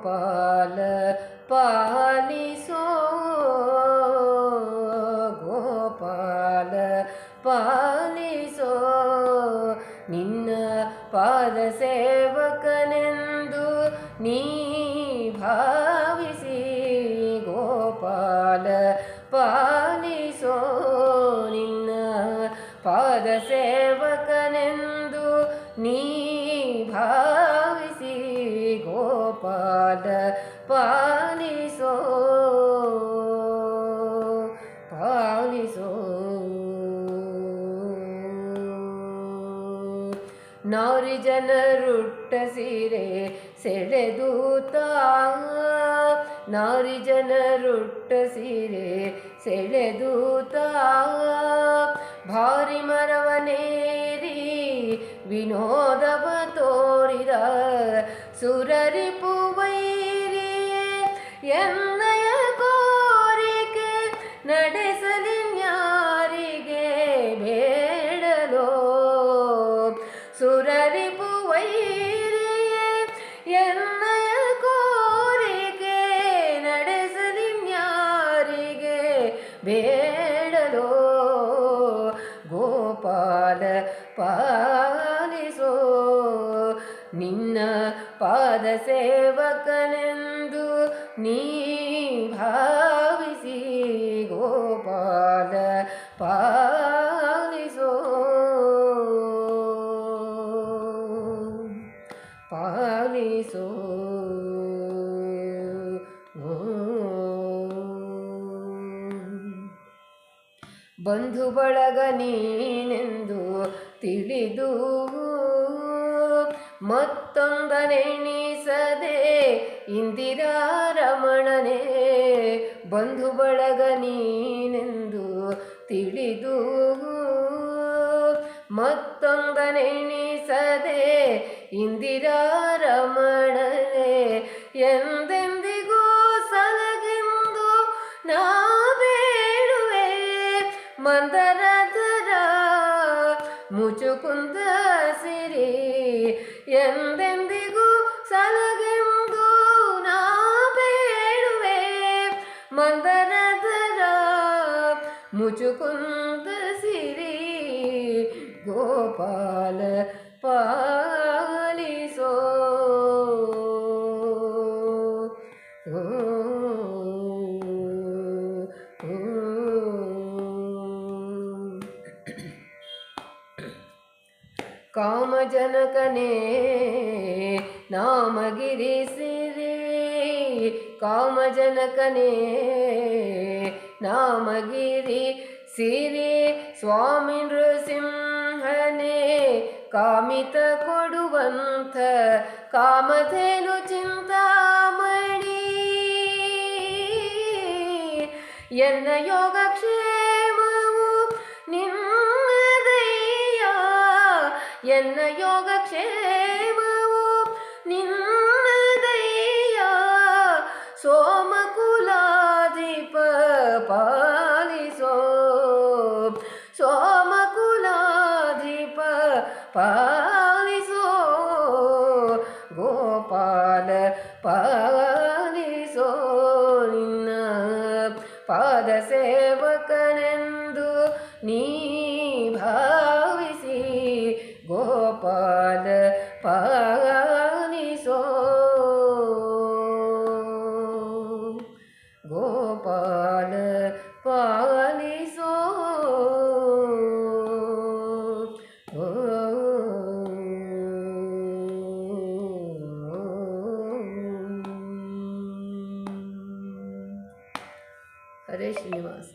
ಗೋಪಾಲ ಪಾಲಿಸೋ ಗೋಪಾಲ ಪಾಲಿಸೋ ನಿನ್ನ ಪಾದ ಸೇವಕನೆಂದು ನೀ ಭಾವಿಸಿ ಗೋಪಾಲ ಪಾಲಿಸೋ ನಿನ್ನ ಪಾದ ಸೇವಕನೆಂದು ನೀ ಭಾವಿಸಿ ಗೋಪಾಲ ಪಾಲಿಸೋ ಪಾಲಿಸೋ. ನಾರಿ ಜನರುಟ್ಟ ಸೀರೆ ಸೆಳೆದೂತ ನಾರಿ ಜನರುಟ್ಟ ಸೀರೆ ಸೆಳೆದೂತ ಭಾರಿ ಮರವನೇರಿ ವಿನೋದವ ತೋರಿದ ಸುರರಿಪು ವೈರಿಯೇ ಎನ್ನಯ ಕೋರಿಕೆ ನಡೆಸಲಿನ್ಯಾರಿಗೆ ಬೇಡಲೋ ಸುರರಿಪು ವೈರಿಯೇ ಎನ್ನಯ ಕೋರಿಕೆ ನಡೆಸಲಿನ್ಯಾರಿಗೆ ಬೇಡಲೋ ಗೋಪಾಲ ಪಾಲಿಸೋ ನಿನ್ನ ಪಾದ ಸೇವಕನೆಂದು ನೀ ಭಾವಿಸಿ ಗೋಪಾಲ ಪಾಲಿಸೋ. ಪಾಲಿಸೋ. ಬಂಧು ಬಳಗ ನೀನೆಂದು ತಿಳಿದು ಮತ್ತೊಂದನೆಣಿಸದೆ ಇಂದಿರಾ ರಮಣನೆ ಬಂಧು ಬಳಗ ನೀನೆಂದು ತಿಳಿದು. ಮತ್ತೊಂದನೆಣಿಸದೆ ಇಂದಿರಾ ರಮಣನೆ ಎಂದೆಂದಿಗೂ ಸಲಗೆಂದು ನಾ ಬೇಡುವೆ. ಮಂದರಧರ ಮುಚುಕುಂದ ಎಂದೆಂದಿಗೂ ಸಲಗೆಂದು ನಾ ಬೇಡುವೆ. ಮಂದರಧರ ಮುಚುಕುಂದ ಸಿರಿ ಗೋಪಾಲ ಪಾಲಿಸೋ ಕಾಮಜನಕನೇ ನಾಮಗಿರಿ ಸಿರಿ. ಕಾಮಜನಕನೇ ನಾಮಗಿರಿ ಸಿರಿ. ಸ್ವಾಮಿ ನೃಸಿಂಹನೇ ಕಾಮಿತ ಕೊಡುವಂಥ ಕಾಮಧೇನು ಚಿಂತಾಮಣಿ. ಎನ್ನ ಯೋಗಕ್ಷೇಮವು ಎನ್ನ ಯೋಗಕ್ಷೇಮವು ನಿಮ್ಮದಯ್ಯ ಸೋಮಕುಲಾಧಿಪ ಪಾಲಿಸೋ ಸೋಮಕುಲಾಧಿಪ ಪಾಲಿಸೋ ಗೋಪಾಲ ಪಾಲಿಸೋ ನಿನ್ನ ಪಾದ ಸೇವಕನೆಂದು ನೀ ಭಾವಿಸಿ ಗೋಪಾಲ ಪಾಲಿಸೋ ಗೋಪಾಲ ಪಾಲಿಸೋ ಓ. ಹರೇ ಶ್ರೀನಿವಾಸ